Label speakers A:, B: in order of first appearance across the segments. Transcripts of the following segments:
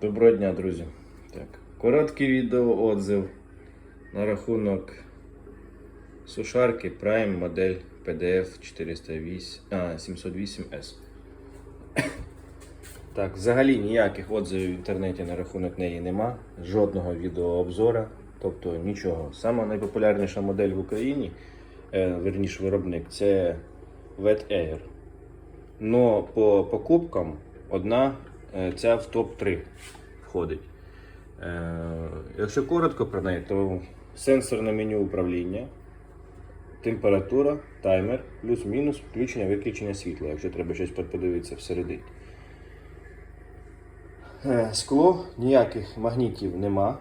A: Доброго дня, друзі. Так, короткий відеоотзив на рахунок сушарки Prime модель PDF 408, а, 708S. Так, взагалі ніяких отзивів в інтернеті на рахунок неї нема, жодного відеообзора, тобто нічого. Сама найпопулярніша модель в Україні, е, верніше виробник, це Wet Air. Но по покупкам одна е, ця в топ-3 входить. Е, Якщо коротко про неї, то сенсорне меню управління, температура, таймер, плюс-мінус, включення, виключення світла, якщо треба щось подивитися всередині. Е, Скло, ніяких магнітів нема,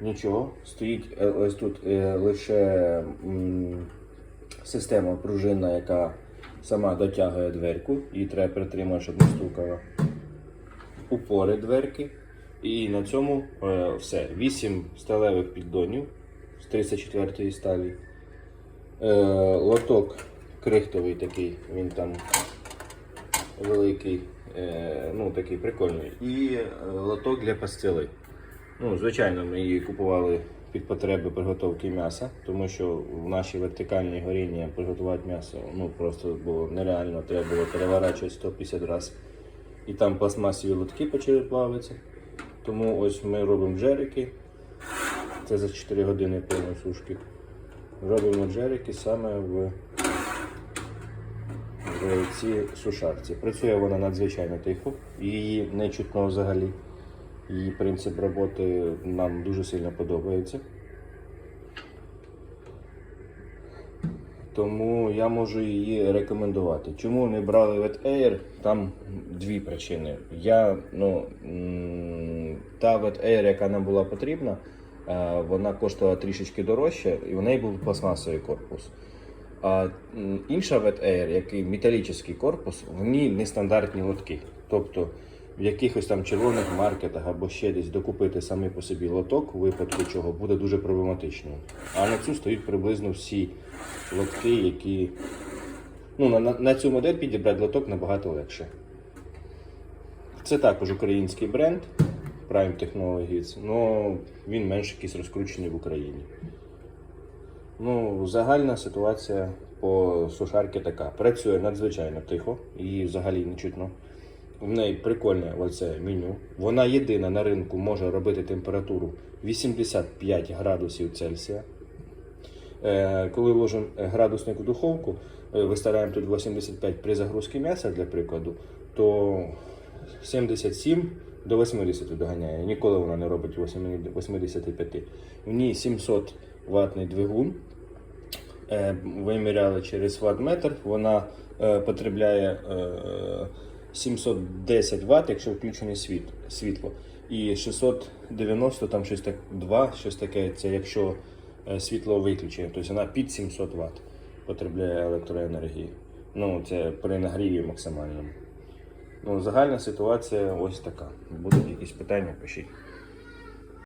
A: нічого. Стоїть е, ось тут лише система пружинна, яка сама дотягує дверку, її треба притримати, щоб не стукала. Упори дверки. І на цьому е, все. 8 сталевих піддонів з 34 сталі. Е, лоток крихтовий такий, він там великий, е, ну такий прикольний. І лоток для пастили. Ну, звичайно, ми її купували під потреби приготовки м'яса, тому що в нашій вертикальній горінні приготувати м'ясо ну, просто було нереально, треба було переворачувати 150 разів. І там пластмасові лотки почали плавитися. Тому ось ми робимо джерики. Це за 4 години повної сушки. Робимо джерики саме в, в цій сушарці. Працює вона надзвичайно тихо, її не чутно взагалі. Її принцип роботи нам дуже сильно подобається. Тому я можу її рекомендувати. Чому не брали Wet Air? Там дві причини. Я, ну, та Wet Air, яка нам була потрібна, е, вона коштувала трішечки дорожче, і в неї був пластмасовий корпус. А інша Wet Air, який металічний корпус, в ній нестандартні лотки. Тобто в якихось там червоних маркетах або ще десь докупити самі по собі лоток, у випадку чого буде дуже проблематично. А на цю стоять приблизно всі лотки, які. Ну, на, на, цю модель підібрати лоток набагато легше. Це також український бренд Prime Technologies, але він менш якийсь розкручений в Україні. Ну, загальна ситуація по сушарці така. Працює надзвичайно тихо, її взагалі не чутно. В неї прикольне оце меню. Вона єдина на ринку може робити температуру 85 градусів Цельсія. Е, Коли ложимо градусник в духовку, е, виставляємо тут 85 при загрузці м'яса, для прикладу, то 77 до 80 доганяє. Ніколи вона не робить 85. В ній 700 ватний двигун. Е, Виміряли через ватметр. Вона е, потребляє е, 710 Вт, якщо включене світ, світло. І 690, там щось так 2, щось таке, це якщо е, світло виключено. Тобто вона під 700 Вт потребляє електроенергії. Ну, це при нагріві максимальному. Ну, загальна ситуація ось така. Будуть якісь питання, пишіть.